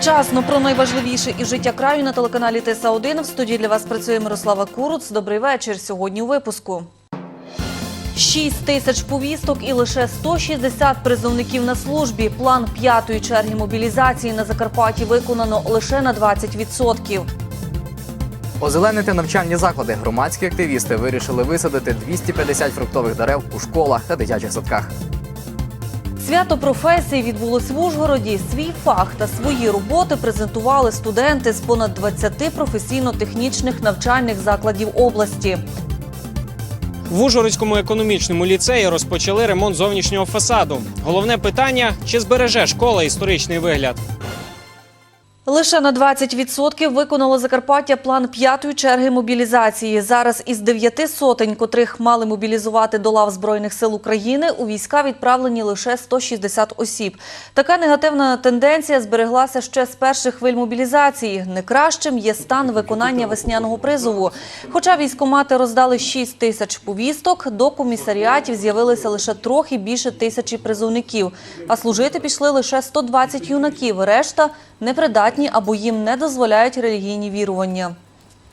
Вчасно про найважливіше із життя краю на телеканалі ТСА 1 В студії для вас працює Мирослава Куруц. Добрий вечір. Сьогодні у випуску. 6 тисяч повісток і лише 160 призовників на службі. План п'ятої черги мобілізації на Закарпатті виконано лише на 20%. Озеленити навчальні заклади громадські активісти вирішили висадити 250 фруктових дерев у школах та дитячих садках. Свято професії відбулось в Ужгороді. Свій фах та свої роботи презентували студенти з понад 20 професійно-технічних навчальних закладів області. В Ужгородському економічному ліцеї розпочали ремонт зовнішнього фасаду. Головне питання: чи збереже школа історичний вигляд? Лише на 20% виконало Закарпаття план п'ятої черги мобілізації. Зараз із дев'яти сотень, котрих мали мобілізувати до лав Збройних сил України, у війська відправлені лише 160 осіб. Така негативна тенденція збереглася ще з перших хвиль мобілізації. Не кращим є стан виконання весняного призову. Хоча військомати роздали 6 тисяч повісток, до комісаріатів з'явилися лише трохи більше тисячі призовників. А служити пішли лише 120 юнаків. Решта непридатні або їм не дозволяють релігійні вірування.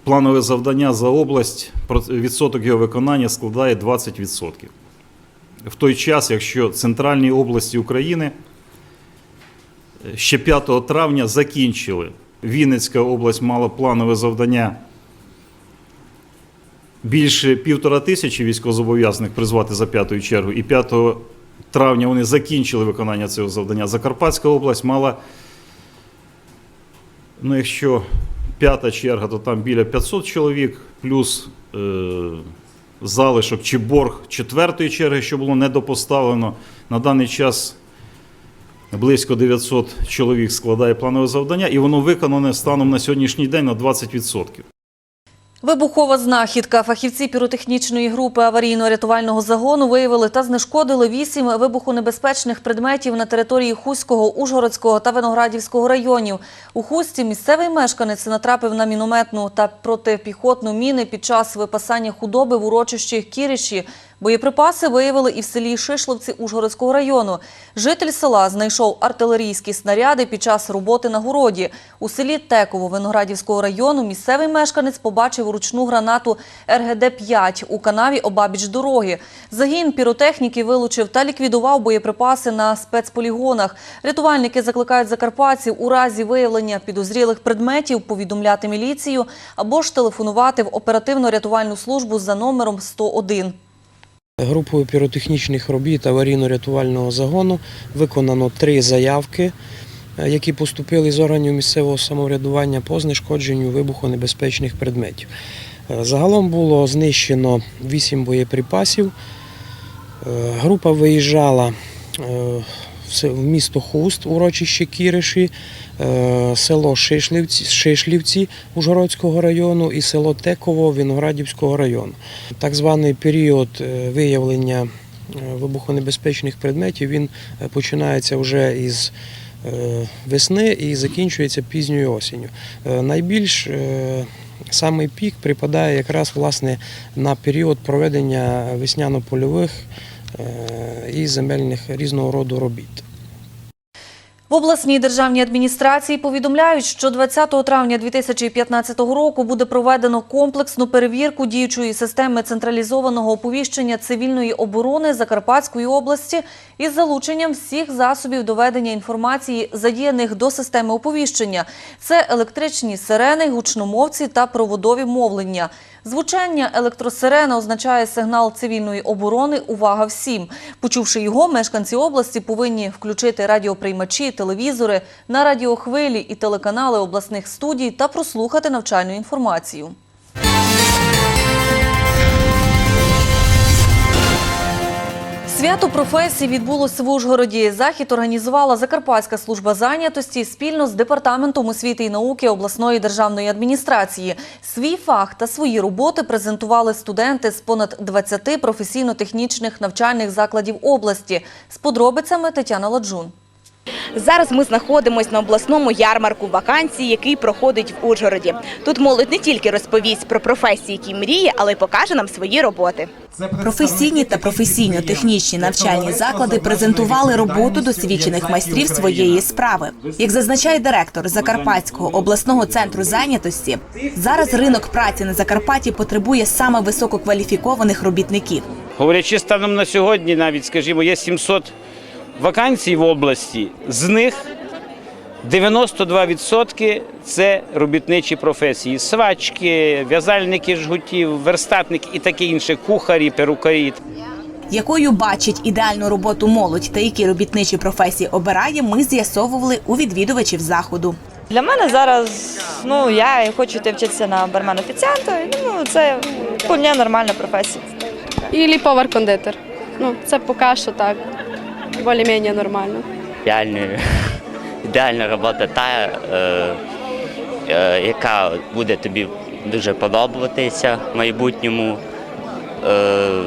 Планове завдання за область, відсоток його виконання складає 20%. В той час, якщо центральні області України е, ще 5 травня закінчили, Вінницька область мала планове завдання більше півтора тисячі військовозобов'язаних призвати за п'ятою чергу, і 5 травня вони закінчили виконання цього завдання. Закарпатська область мала Ну, якщо п'ята черга, то там біля 500 чоловік, плюс е, залишок чи борг четвертої черги, що було недопоставлено. На даний час близько 900 чоловік складає планове завдання, і воно виконане станом на сьогоднішній день на 20%. Вибухова знахідка. Фахівці піротехнічної групи аварійно-рятувального загону виявили та знешкодили вісім вибухонебезпечних предметів на території Хуського, Ужгородського та Виноградівського районів. У Хусті місцевий мешканець натрапив на мінометну та протипіхотну міни під час випасання худоби в урочищі Кіріші. Боєприпаси виявили і в селі Шишловці Ужгородського району. Житель села знайшов артилерійські снаряди під час роботи на городі. У селі Теково Виноградівського району місцевий мешканець побачив ручну гранату РГД-5 у канаві обабіч дороги. Загін піротехніки вилучив та ліквідував боєприпаси на спецполігонах. Рятувальники закликають закарпатців у разі виявлення підозрілих предметів повідомляти міліцію або ж телефонувати в оперативно-рятувальну службу за номером 101. Групою піротехнічних робіт аварійно-рятувального загону виконано три заявки, е, які поступили з органів місцевого самоврядування по знешкодженню вибухонебезпечних предметів. Е, Загалом було знищено вісім боєприпасів. Е, Група виїжджала в місто Хуст, урочище Кіриші, е, село Шишлівці, Шишлівці Ужгородського району і село Теково Виноградівського району. Так званий період е, виявлення е, вибухонебезпечних предметів він починається вже із весни і закінчується пізньою осінню. Найбільш самий пік припадає якраз власне на період проведення весняно-польових і земельних різного роду робіт. В обласній державній адміністрації повідомляють, що 20 травня 2015 року буде проведено комплексну перевірку діючої системи централізованого оповіщення цивільної оборони Закарпатської області із залученням всіх засобів доведення інформації, задіяних до системи оповіщення. Це електричні сирени, гучномовці та проводові мовлення. Звучання електросирена означає сигнал цивільної оборони «Увага всім!». Почувши його, мешканці області повинні включити радіоприймачі, телевізори на радіохвилі і телеканали обласних студій та прослухати навчальну інформацію. Свято професії відбулося в Ужгороді. Захід організувала Закарпатська служба зайнятості спільно з департаментом освіти і науки обласної державної адміністрації. Свій фах та свої роботи презентували студенти з понад 20 професійно-технічних навчальних закладів області. З подробицями Тетяна Ладжун. Зараз ми знаходимося на обласному ярмарку вакансій, який проходить в Ужгороді. Тут молодь не тільки розповість про професії, які мріє, але й покаже нам свої роботи. Професійні та професійно-технічні навчальні заклади презентували роботу досвідчених майстрів своєї справи. Як зазначає директор Закарпатського обласного центру зайнятості, зараз ринок праці на Закарпатті потребує саме висококваліфікованих робітників. Говорячи станом на сьогодні, навіть скажімо, є 700 вакансій в області. З них 92% це робітничі професії: свачки, в'язальники жгутів, верстатники і таке інше, кухарі, перукарі. Якою бачить ідеальну роботу молодь та які робітничі професії обирає, ми з'ясовували у відвідувачів заходу. Для мене зараз, ну я хочу йти вчитися на бармен офіціанта. Ну це вполне нормальна професія. Ілі повар-кондитер. Ну, це поки що так, більш-менш нормально. ідеальною, ідеальна робота та, е, е, яка буде тобі дуже подобатися в майбутньому, е,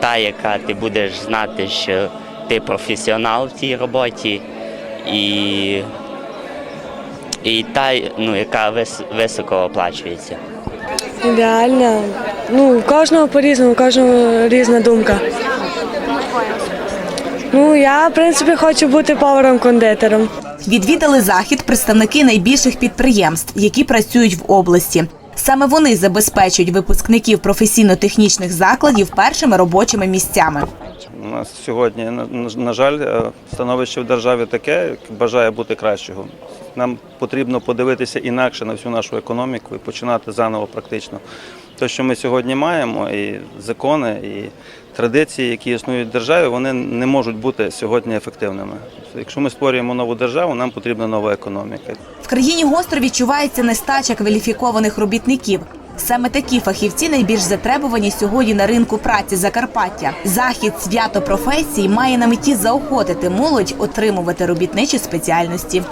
та, яка ти будеш знати, що ти професіонал в цій роботі, і, і та, ну, яка вис, високо оплачується. Ідеально. Ну, у кожного по-різному, у кожного різна думка. Ну, я, в принципі, хочу бути поваром-кондитером. Відвідали захід представники найбільших підприємств, які працюють в області. Саме вони забезпечують випускників професійно-технічних закладів першими робочими місцями. У нас сьогодні, на, на жаль, е, становище в державі таке, бажає бути кращого. Нам потрібно подивитися інакше на всю нашу економіку і починати заново практично. Те, що ми сьогодні маємо, і закони, і традиції, які існують в державі, вони не можуть бути сьогодні ефективними. Якщо ми створюємо нову державу, нам потрібна нова економіка. В країні гостро відчувається нестача кваліфікованих робітників. Саме такі фахівці найбільш затребувані сьогодні на ринку праці Закарпаття. Захід свято професій має на меті заохотити молодь отримувати робітничі спеціальності.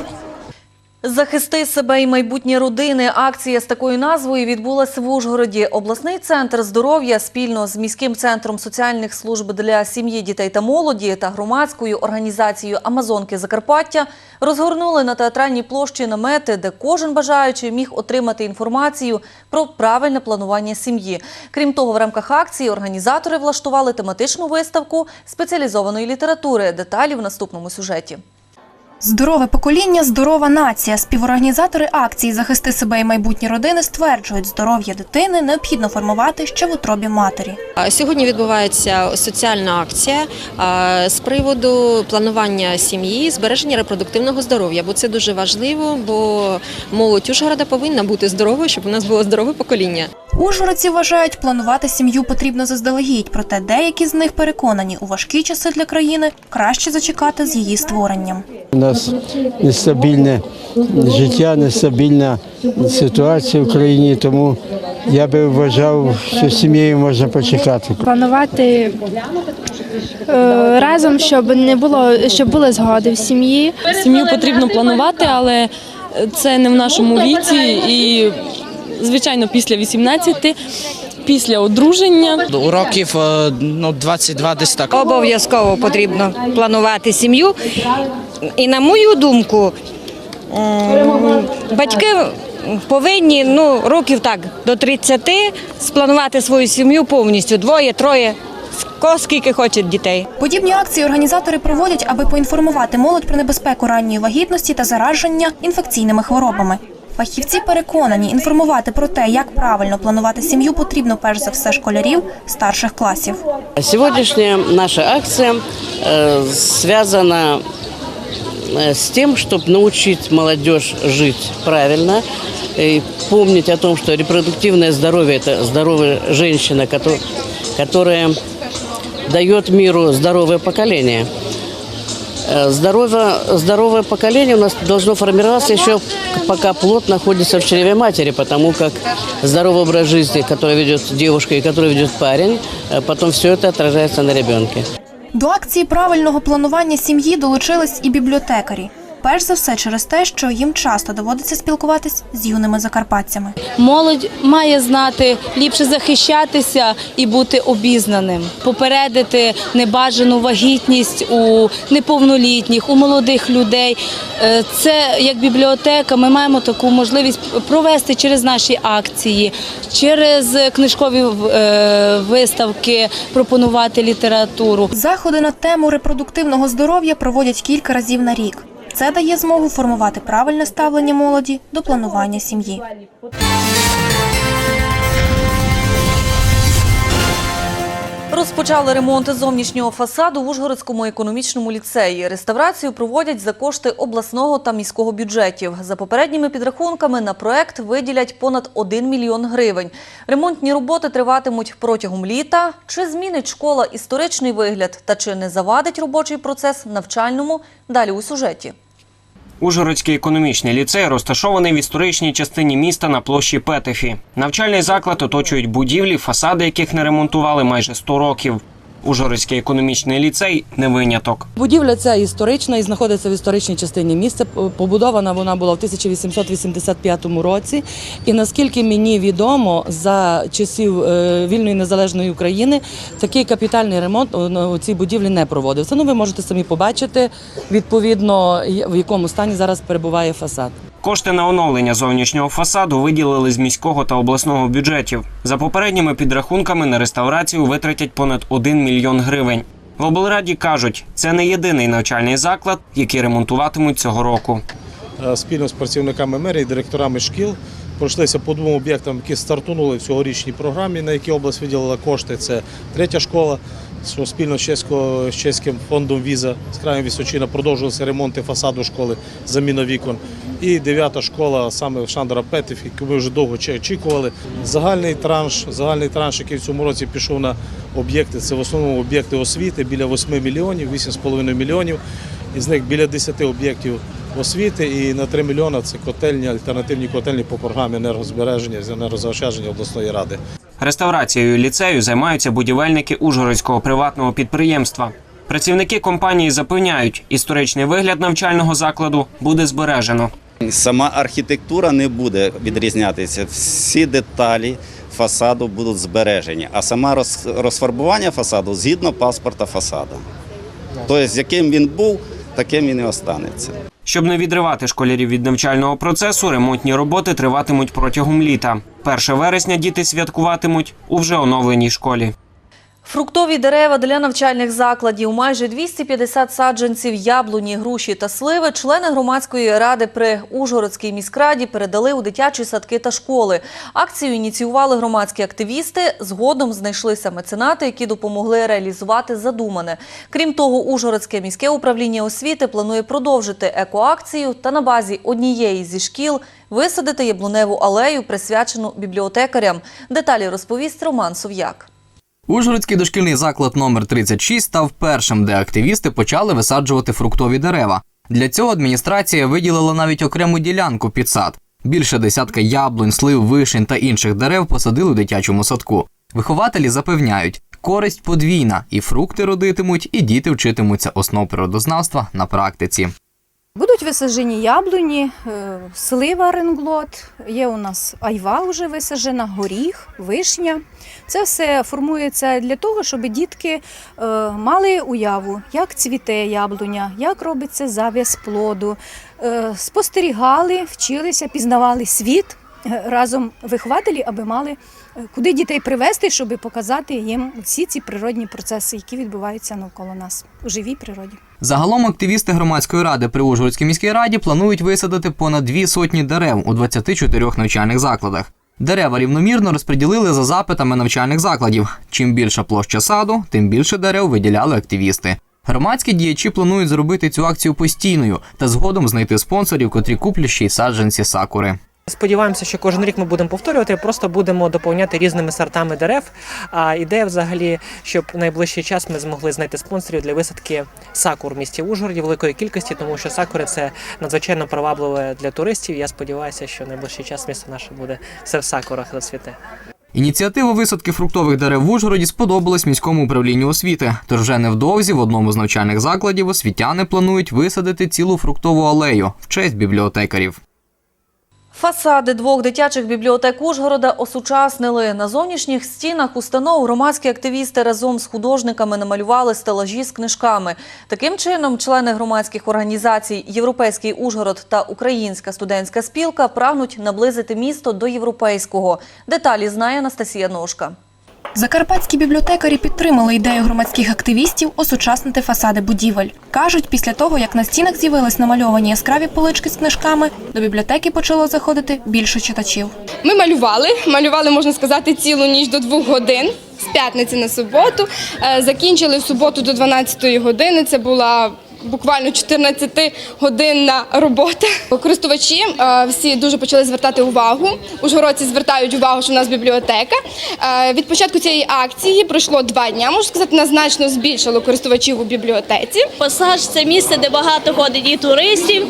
Захисти себе і майбутнє родини. Акція з такою назвою відбулася в Ужгороді. Обласний центр здоров'я спільно з міським центром соціальних служб для сім'ї, дітей та молоді та громадською організацією Амазонки Закарпаття розгорнули на театральній площі намети, де кожен бажаючий міг отримати інформацію про правильне планування сім'ї. Крім того, в рамках акції організатори влаштували тематичну виставку спеціалізованої літератури. Деталі в наступному сюжеті. Здорове покоління, здорова нація. Співорганізатори акції Захисти себе і майбутні родини стверджують, здоров'я дитини необхідно формувати ще в утробі матері. Сьогодні відбувається соціальна акція з приводу планування сім'ї, збереження репродуктивного здоров'я, бо це дуже важливо, бо молодь Ужгорода повинна бути здоровою, щоб у нас було здорове покоління. Ужгородці вважають, планувати сім'ю потрібно заздалегідь, проте деякі з них переконані, у важкі часи для країни краще зачекати з її створенням. У нас нестабільне життя, нестабільна ситуація в країні, тому я би вважав, що сім'єю можна почекати. Планувати е, разом, щоб не було, щоб були згоди в сім'ї. Сім'ю потрібно планувати, але це не в нашому віці і, звичайно, після 18, після одруження. У років ну, 22 десь так. Обов'язково потрібно планувати сім'ю. І на мою думку, батьки повинні ну, років так до 30 спланувати свою сім'ю повністю. Двоє, троє, ко- скільки хочуть дітей. Подібні акції організатори проводять, аби поінформувати молодь про небезпеку ранньої вагітності та зараження інфекційними хворобами. Фахівці переконані, інформувати про те, як правильно планувати сім'ю, потрібно перш за все школярів старших класів. Сегодняшняя наша акция э, связана э, с тем, чтобы научить молодежь жить правильно, и помнить о том, что репродуктивное здоровье – это здоровая женщина, кото- которая дает миру здоровое поколение. Э, Здоровое, здоровое поколение у нас должно формироваться еще пока плод находится в чреве матери, потому как здоровый образ жизни, который ведет девушка и который ведет парень, э, потом все это отражается на ребенке. До акції правильного планування сім'ї долучились і бібліотекарі. Перш за все через те, що їм часто доводиться спілкуватись з юними закарпатцями. Молодь має знати ліпше захищатися і бути обізнаним, попередити небажану вагітність у неповнолітніх, у молодих людей. Е, Це як бібліотека. Ми маємо таку можливість провести через наші акції, через книжкові е, виставки, пропонувати літературу. Заходи на тему репродуктивного здоров'я проводять кілька разів на рік. Це дає змогу формувати правильне ставлення молоді до планування сім'ї. Розпочали ремонт зовнішнього фасаду в Ужгородському економічному ліцеї. Реставрацію проводять за кошти обласного та міського бюджетів. За попередніми підрахунками на проект виділять понад 1 мільйон гривень. Ремонтні роботи триватимуть протягом літа. Чи змінить школа історичний вигляд та чи не завадить робочий процес навчальному? Далі у сюжеті. Ужгородський економічний ліцей розташований в історичній частині міста на площі Петефі. Навчальний заклад оточують будівлі, фасади яких не ремонтували майже 100 років. Ужгородський економічний ліцей не виняток. Будівля ця історична і знаходиться в історичній частині міста. Побудована вона була в 1885 році. І наскільки мені відомо, за часів е, вільної незалежної України такий капітальний ремонт у цій будівлі не проводився. Ну, ви можете самі побачити відповідно, в якому стані зараз перебуває фасад. Кошти на оновлення зовнішнього фасаду виділили з міського та обласного бюджетів. За попередніми підрахунками на реставрацію витратять понад 1 мільйон гривень. В облраді кажуть, це не єдиний навчальний заклад, який ремонтуватимуть цього року. Е, спільно з працівниками мерії, директорами шкіл. Пройшлися по двом об'єктам, які стартунули в цьогорічній програмі, на які область виділила кошти. Це третя школа, що спільно з, чеським фондом Віза з краєм Вісочина продовжувалися ремонти фасаду школи, заміна вікон. І дев'ята школа саме Шандора Петів, яку ми вже довго очікували. Загальний транш, загальний транш, який в цьому році пішов на об'єкти, це в основному об'єкти освіти біля 8 мільйонів, 8,5 мільйонів. Із них біля 10 об'єктів освіти і на 3 мільйони це котельні, альтернативні котельні по програмі енергозбереження з енергозаощадження обласної ради. Реставрацією ліцею займаються будівельники Ужгородського приватного підприємства. Працівники компанії запевняють, історичний вигляд навчального закладу буде збережено. Сама архітектура не буде відрізнятися. Всі деталі фасаду будуть збережені, а саме розфарбування фасаду згідно паспорта фасаду. Тобто, з яким він був, таким він і останеться. Щоб не відривати школярів від навчального процесу, ремонтні роботи триватимуть протягом літа. 1 вересня діти святкуватимуть у вже оновленій школі. Фруктові дерева для навчальних закладів, майже 250 саджанців яблуні, груші та сливи члени громадської ради при Ужгородській міськраді передали у дитячі садки та школи. Акцію ініціювали громадські активісти. Згодом знайшлися меценати, які допомогли реалізувати задумане. Крім того, Ужгородське міське управління освіти планує продовжити екоакцію та на базі однієї зі шкіл висадити яблуневу алею, присвячену бібліотекарям. Деталі розповість Роман Сов'як. Ужгородський дошкільний заклад номер 36 став першим, де активісти почали висаджувати фруктові дерева. Для цього адміністрація виділила навіть окрему ділянку під сад. Більше десятка яблунь, слив, вишень та інших дерев посадили у дитячому садку. Вихователі запевняють, користь подвійна, і фрукти родитимуть, і діти вчитимуться основ природознавства на практиці. Будуть висаджені яблуні, е, слива ренглот, є у нас айва вже висаджена, горіх, вишня. Це все формується для того, щоб дітки е, мали уяву, як цвіте яблуня, як робиться зав'яз плоду, е, спостерігали, вчилися, пізнавали світ разом вихователі, аби мали куди дітей привезти, щоб показати їм всі ці природні процеси, які відбуваються навколо нас у живій природі. Загалом активісти громадської ради при Ужгородській міській раді планують висадити понад дві сотні дерев у 24 навчальних закладах. Дерева рівномірно розподілили за запитами навчальних закладів. Чим більша площа саду, тим більше дерев виділяли активісти. Громадські діячі планують зробити цю акцію постійною та згодом знайти спонсорів, котрі куплять ще й саджанці сакури. Сподіваємося, що кожен рік ми будемо повторювати, просто будемо доповняти різними сортами дерев. А ідея взагалі, щоб в найближчий час ми змогли знайти спонсорів для висадки сакур в місті Ужгороді великої кількості, тому що сакури це надзвичайно привабливе для туристів. Я сподіваюся, що в найближчий час місто наше буде все в сакурах зацвіте. Ініціатива висадки фруктових дерев в Ужгороді сподобалась міському управлінню освіти. Тож вже невдовзі в одному з навчальних закладів освітяни планують висадити цілу фруктову алею в честь бібліотекарів. Фасади двох дитячих бібліотек Ужгорода осучаснили. На зовнішніх стінах установ громадські активісти разом з художниками намалювали стелажі з книжками. Таким чином, члени громадських організацій Європейський Ужгород та Українська студентська спілка прагнуть наблизити місто до європейського. Деталі знає Анастасія Ножка. Закарпатські бібліотекарі підтримали ідею громадських активістів осучаснити фасади будівель. Кажуть, після того, як на стінах з'явились намальовані яскраві полички з книжками, до бібліотеки почало заходити більше читачів. Ми малювали, малювали, можна сказати, цілу ніч до двох годин з п'ятниці на суботу. Е, Закінчили суботу до 12 години. Це була буквально 14-годинна робота. Користувачі е, всі дуже почали звертати увагу. Ужгородці звертають увагу, що у нас бібліотека. Е, Від початку цієї акції пройшло два дня. Можу сказати, нас значно збільшило користувачів у бібліотеці. Пасаж це місце, де багато ходить і туристів,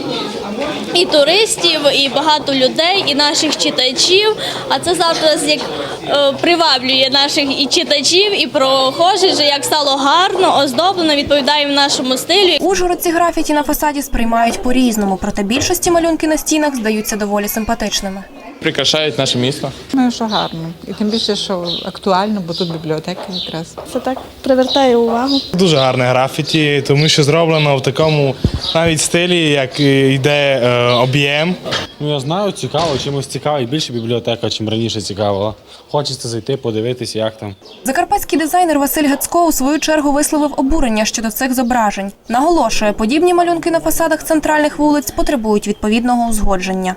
і туристів, і багато людей, і наших читачів. А це завжди як е, приваблює наших і читачів, і прохожих, як стало гарно, оздоблено, відповідає в нашому стилю. Ужгородці графіті на фасаді сприймають по-різному, проте більшості малюнки на стінах здаються доволі симпатичними. Прикрашають наше місто. Ну, що гарно. І тим більше, що актуально, бо тут бібліотека якраз. Це так привертає увагу. Дуже гарне графіті, тому що зроблено в такому навіть стилі, як йде е, об'єм. Ну я знаю, цікаво, чимось цікавий більше бібліотека, чим раніше цікавила. Хочеться зайти, подивитись, як там. Закарпатський дизайнер Василь Гацько у свою чергу висловив обурення щодо цих зображень. Наголошує, подібні малюнки на фасадах центральних вулиць потребують відповідного узгодження.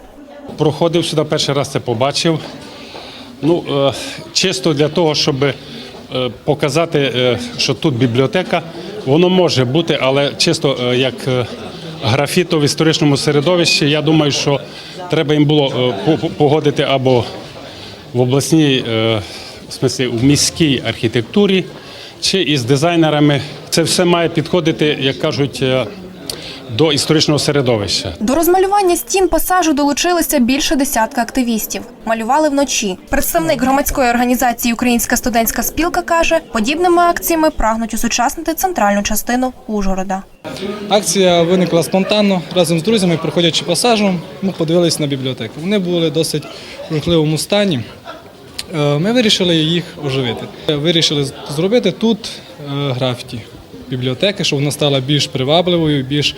Проходив сюди перший раз це побачив. Ну, е, чисто для того, щоб е, показати, е, що тут бібліотека, воно може бути, але чисто як графіто в історичному середовищі, я думаю, що треба їм було по- по- погодити або в обласній, в смислі, в міській архітектурі, чи із дизайнерами. Це все має підходити, як кажуть, до історичного середовища. До розмалювання стін пасажу долучилися більше десятка активістів. Малювали вночі. Представник громадської організації Українська студентська спілка каже, подібними акціями прагнуть усучаснити центральну частину Ужгорода. Акція виникла спонтанно. Разом з друзями, приходячи пасажем, ми подивилися на бібліотеку. Вони були досить в жахливому стані. Е, Ми вирішили їх оживити. Вирішили зробити тут е, графіті бібліотеки, щоб вона стала більш привабливою, більш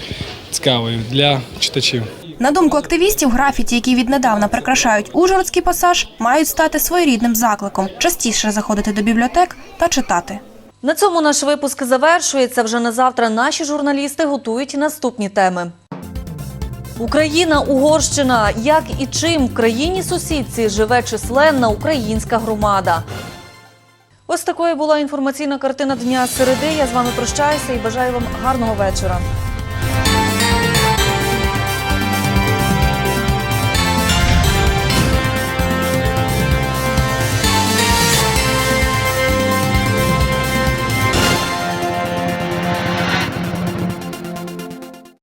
цікавою для читачів. На думку активістів, графіті, які віднедавна прикрашають Ужгородський пасаж, мають стати своєрідним закликом частіше заходити до бібліотек та читати. На цьому наш випуск завершується. Вже на завтра наші журналісти готують наступні теми. Україна, Угорщина. Як і чим в країні сусідці живе численна українська громада. Ось такою була інформаційна картина дня середи. Я з вами прощаюся і бажаю вам гарного вечора.